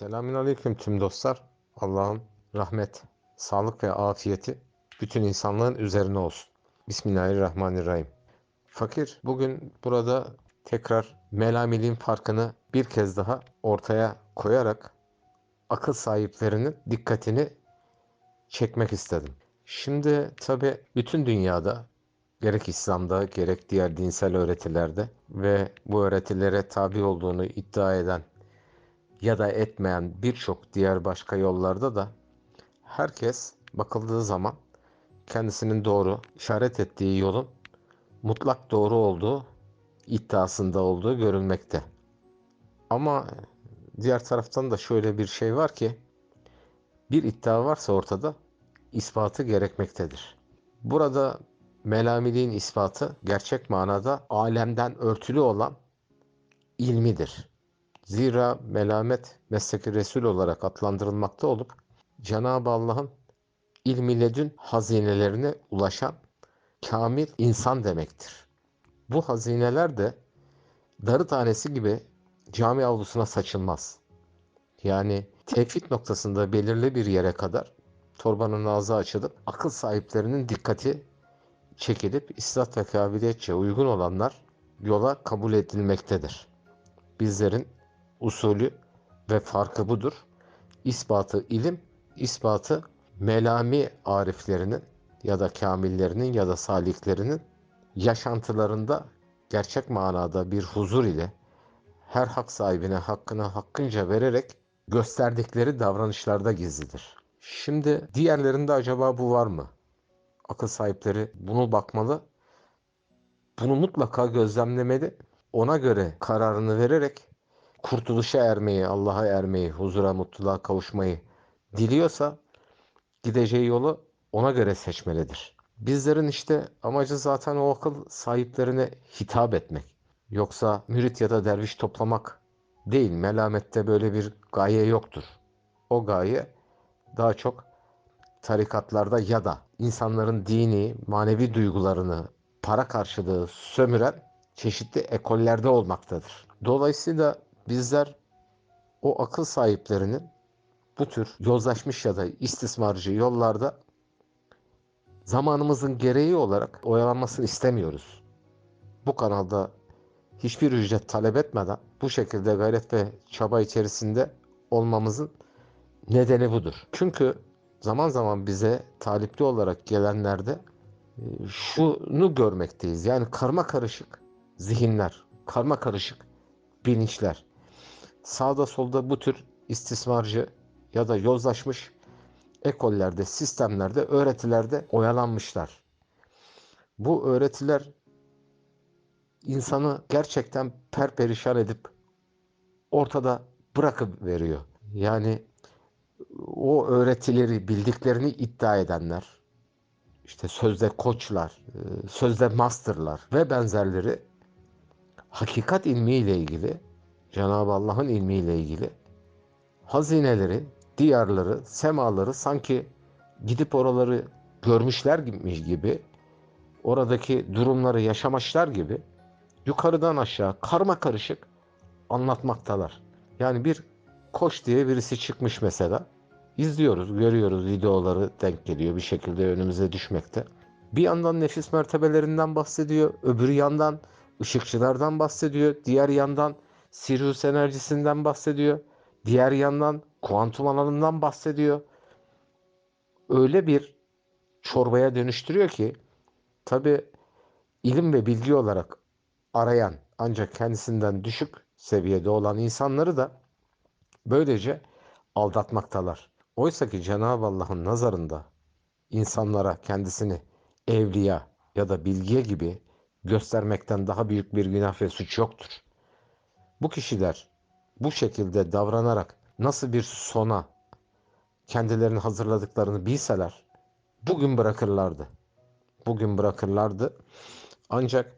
Selamünaleyküm tüm dostlar. Allah'ın rahmet, sağlık ve afiyeti bütün insanlığın üzerine olsun. Bismillahirrahmanirrahim. Fakir bugün burada tekrar melamiliğin farkını bir kez daha ortaya koyarak akıl sahiplerinin dikkatini çekmek istedim. Şimdi tabi bütün dünyada gerek İslam'da gerek diğer dinsel öğretilerde ve bu öğretilere tabi olduğunu iddia eden ya da etmeyen birçok diğer başka yollarda da herkes bakıldığı zaman kendisinin doğru işaret ettiği yolun mutlak doğru olduğu iddiasında olduğu görülmekte. Ama diğer taraftan da şöyle bir şey var ki bir iddia varsa ortada ispatı gerekmektedir. Burada melamiliğin ispatı gerçek manada alemden örtülü olan ilmidir. Zira melamet mesleki Resul olarak adlandırılmakta olup Cenab-ı Allah'ın ilmi ledün hazinelerine ulaşan kamil insan demektir. Bu hazineler de darı tanesi gibi cami avlusuna saçılmaz. Yani tevfik noktasında belirli bir yere kadar torbanın ağzı açılıp akıl sahiplerinin dikkati çekilip istat ve kabiliyetçe uygun olanlar yola kabul edilmektedir. Bizlerin usulü ve farkı budur. İspatı ilim, ispatı melami ariflerinin ya da kamillerinin ya da saliklerinin yaşantılarında gerçek manada bir huzur ile her hak sahibine hakkını hakkınca vererek gösterdikleri davranışlarda gizlidir. Şimdi diğerlerinde acaba bu var mı? Akıl sahipleri bunu bakmalı. Bunu mutlaka gözlemlemeli. Ona göre kararını vererek kurtuluşa ermeyi, Allah'a ermeyi, huzura, mutluluğa kavuşmayı diliyorsa gideceği yolu ona göre seçmelidir. Bizlerin işte amacı zaten o akıl sahiplerine hitap etmek. Yoksa mürit ya da derviş toplamak değil. Melamette böyle bir gaye yoktur. O gaye daha çok tarikatlarda ya da insanların dini, manevi duygularını para karşılığı sömüren çeşitli ekollerde olmaktadır. Dolayısıyla bizler o akıl sahiplerinin bu tür yozlaşmış ya da istismarcı yollarda zamanımızın gereği olarak oyalanmasını istemiyoruz. Bu kanalda hiçbir ücret talep etmeden bu şekilde gayret ve çaba içerisinde olmamızın nedeni budur. Çünkü zaman zaman bize talipli olarak gelenlerde e, şunu görmekteyiz. Yani karma karışık zihinler, karma karışık bilinçler. Sağda solda bu tür istismarcı ya da yozlaşmış ekollerde, sistemlerde, öğretilerde oyalanmışlar. Bu öğretiler insanı gerçekten perperişan edip ortada bırakıp veriyor. Yani o öğretileri bildiklerini iddia edenler, işte sözde koçlar, e, sözde masterlar ve benzerleri hakikat ilmiyle ilgili, Cenab-ı Allah'ın ilmiyle ilgili hazineleri, diyarları, semaları sanki gidip oraları görmüşler gibi, oradaki durumları yaşamışlar gibi yukarıdan aşağı karma karışık anlatmaktalar. Yani bir koş diye birisi çıkmış mesela. İzliyoruz, görüyoruz videoları denk geliyor bir şekilde önümüze düşmekte. Bir yandan nefis mertebelerinden bahsediyor, öbür yandan ışıkçılardan bahsediyor, diğer yandan Sirius enerjisinden bahsediyor, diğer yandan kuantum alanından bahsediyor. Öyle bir çorbaya dönüştürüyor ki tabi ilim ve bilgi olarak arayan ancak kendisinden düşük seviyede olan insanları da böylece aldatmaktalar. Oysa ki Cenab-ı Allah'ın nazarında insanlara kendisini evliya ya da bilgiye gibi göstermekten daha büyük bir günah ve suç yoktur. Bu kişiler bu şekilde davranarak nasıl bir sona kendilerini hazırladıklarını bilseler bugün bırakırlardı. Bugün bırakırlardı. Ancak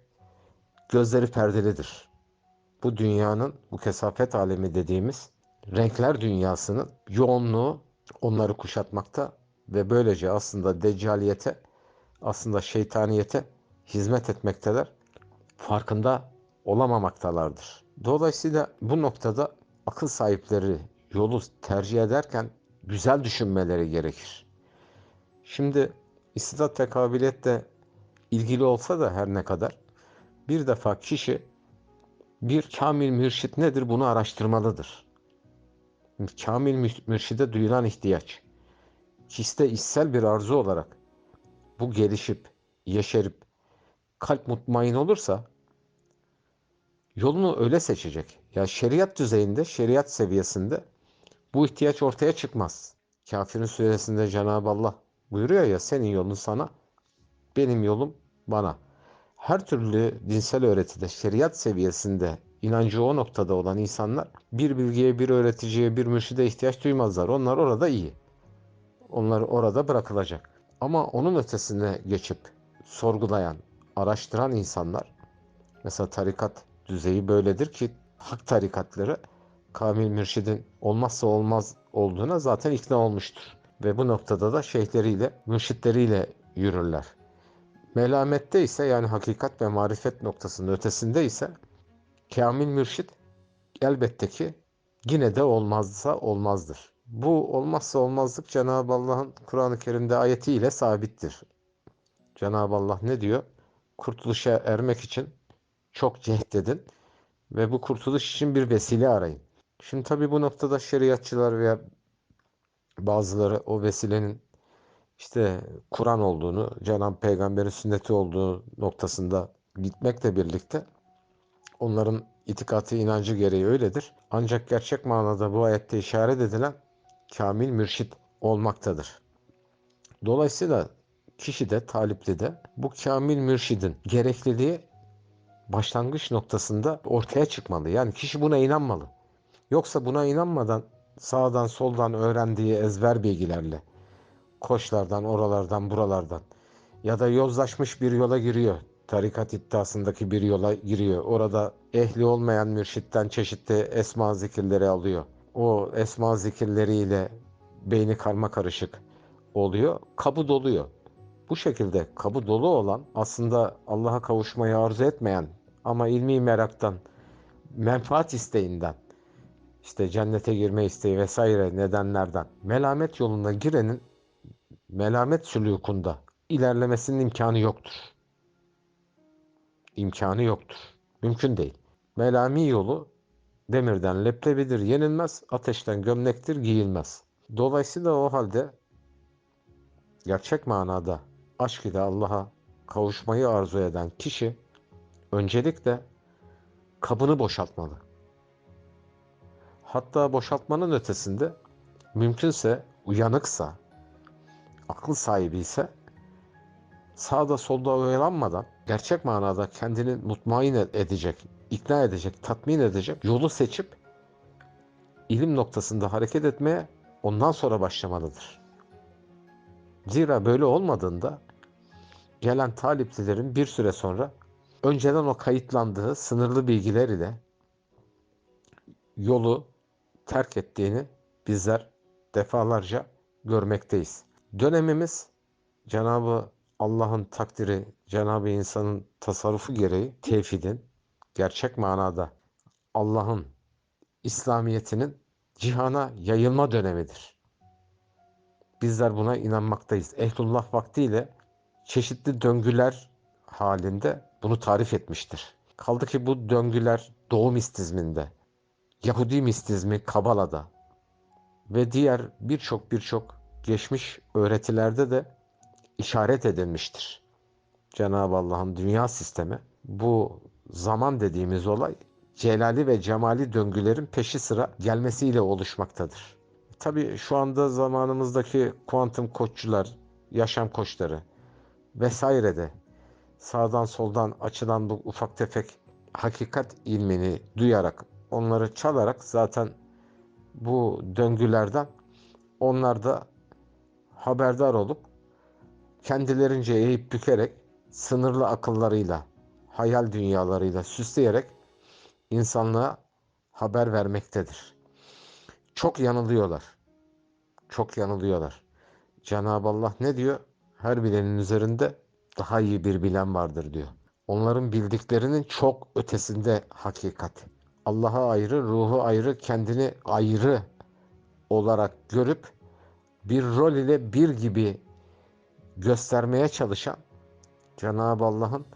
gözleri perdelidir. Bu dünyanın, bu kesafet alemi dediğimiz renkler dünyasının yoğunluğu onları kuşatmakta ve böylece aslında deccaliyete, aslında şeytaniyete hizmet etmekteler. Farkında olamamaktalardır. Dolayısıyla bu noktada akıl sahipleri yolu tercih ederken güzel düşünmeleri gerekir. Şimdi istidat ve kabiliyetle ilgili olsa da her ne kadar bir defa kişi bir kamil mürşit nedir bunu araştırmalıdır. Kamil mürşide duyulan ihtiyaç. Kiste içsel bir arzu olarak bu gelişip, yeşerip, kalp mutmain olursa yolunu öyle seçecek. Ya şeriat düzeyinde, şeriat seviyesinde bu ihtiyaç ortaya çıkmaz. Kafirin suresinde Cenab-ı Allah buyuruyor ya senin yolun sana, benim yolum bana. Her türlü dinsel öğretide, şeriat seviyesinde inancı o noktada olan insanlar bir bilgiye, bir öğreticiye, bir mürşide ihtiyaç duymazlar. Onlar orada iyi. Onlar orada bırakılacak. Ama onun ötesine geçip sorgulayan, araştıran insanlar mesela tarikat düzeyi böyledir ki hak tarikatları Kamil Mürşid'in olmazsa olmaz olduğuna zaten ikna olmuştur. Ve bu noktada da şeyhleriyle, mürşitleriyle yürürler. Melamette ise yani hakikat ve marifet noktasının ötesinde ise Kamil Mürşid elbette ki yine de olmazsa olmazdır. Bu olmazsa olmazlık Cenab-ı Allah'ın Kur'an-ı Kerim'de ayetiyle sabittir. Cenab-ı Allah ne diyor? Kurtuluşa ermek için çok cehd edin ve bu kurtuluş için bir vesile arayın. Şimdi tabi bu noktada şeriatçılar veya bazıları o vesilenin işte Kur'an olduğunu, Cenab-ı Peygamber'in sünneti olduğu noktasında gitmekle birlikte onların itikatı inancı gereği öyledir. Ancak gerçek manada bu ayette işaret edilen kamil mürşit olmaktadır. Dolayısıyla kişi de talipli de bu kamil mürşidin gerekliliği başlangıç noktasında ortaya çıkmalı. Yani kişi buna inanmalı. Yoksa buna inanmadan sağdan soldan öğrendiği ezber bilgilerle koçlardan, oralardan, buralardan ya da yozlaşmış bir yola giriyor. Tarikat iddiasındaki bir yola giriyor. Orada ehli olmayan mürşitten çeşitli esma zikirleri alıyor. O esma zikirleriyle beyni karma karışık oluyor. Kabı doluyor. Bu şekilde kabı dolu olan aslında Allah'a kavuşmayı arzu etmeyen ama ilmi meraktan, menfaat isteğinden, işte cennete girme isteği vesaire nedenlerden melamet yoluna girenin melamet sülükunda ilerlemesinin imkanı yoktur. İmkanı yoktur. Mümkün değil. Melami yolu demirden leblebidir yenilmez, ateşten gömlektir giyilmez. Dolayısıyla o halde gerçek manada aşk ile Allah'a kavuşmayı arzu eden kişi öncelikle kabını boşaltmalı. Hatta boşaltmanın ötesinde mümkünse uyanıksa, akıl sahibi ise sağda solda oyalanmadan gerçek manada kendini mutmain edecek, ikna edecek, tatmin edecek yolu seçip ilim noktasında hareket etmeye ondan sonra başlamalıdır. Zira böyle olmadığında gelen taliplilerin bir süre sonra önceden o kayıtlandığı sınırlı bilgiler ile yolu terk ettiğini bizler defalarca görmekteyiz. Dönemimiz Cenabı Allah'ın takdiri, Cenabı insanın tasarrufu gereği tevhidin gerçek manada Allah'ın İslamiyetinin cihana yayılma dönemidir. Bizler buna inanmaktayız. Ehlullah vaktiyle çeşitli döngüler halinde bunu tarif etmiştir. Kaldı ki bu döngüler doğu mistizminde, Yahudi mistizmi Kabala'da ve diğer birçok birçok geçmiş öğretilerde de işaret edilmiştir. Cenab-ı Allah'ın dünya sistemi bu zaman dediğimiz olay celali ve cemali döngülerin peşi sıra gelmesiyle oluşmaktadır. Tabi şu anda zamanımızdaki kuantum koççular, yaşam koçları vesaire de sağdan soldan açılan bu ufak tefek hakikat ilmini duyarak, onları çalarak zaten bu döngülerden onlar da haberdar olup kendilerince eğip bükerek sınırlı akıllarıyla, hayal dünyalarıyla süsleyerek insanlığa haber vermektedir. Çok yanılıyorlar. Çok yanılıyorlar. Cenab-ı Allah ne diyor? Her bilenin üzerinde daha iyi bir bilen vardır diyor. Onların bildiklerinin çok ötesinde hakikat. Allah'a ayrı, ruhu ayrı, kendini ayrı olarak görüp bir rol ile bir gibi göstermeye çalışan Cenab-ı Allah'ın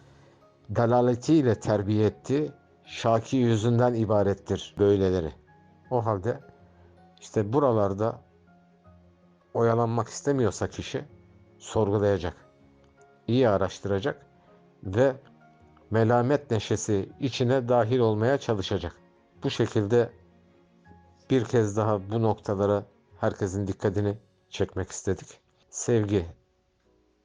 dalaletiyle terbiye ettiği şaki yüzünden ibarettir böyleleri. O halde işte buralarda oyalanmak istemiyorsa kişi sorgulayacak, iyi araştıracak ve melamet neşesi içine dahil olmaya çalışacak. Bu şekilde bir kez daha bu noktalara herkesin dikkatini çekmek istedik. Sevgi,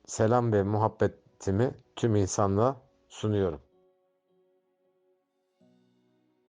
selam ve muhabbetimi tüm insanlığa sunuyorum.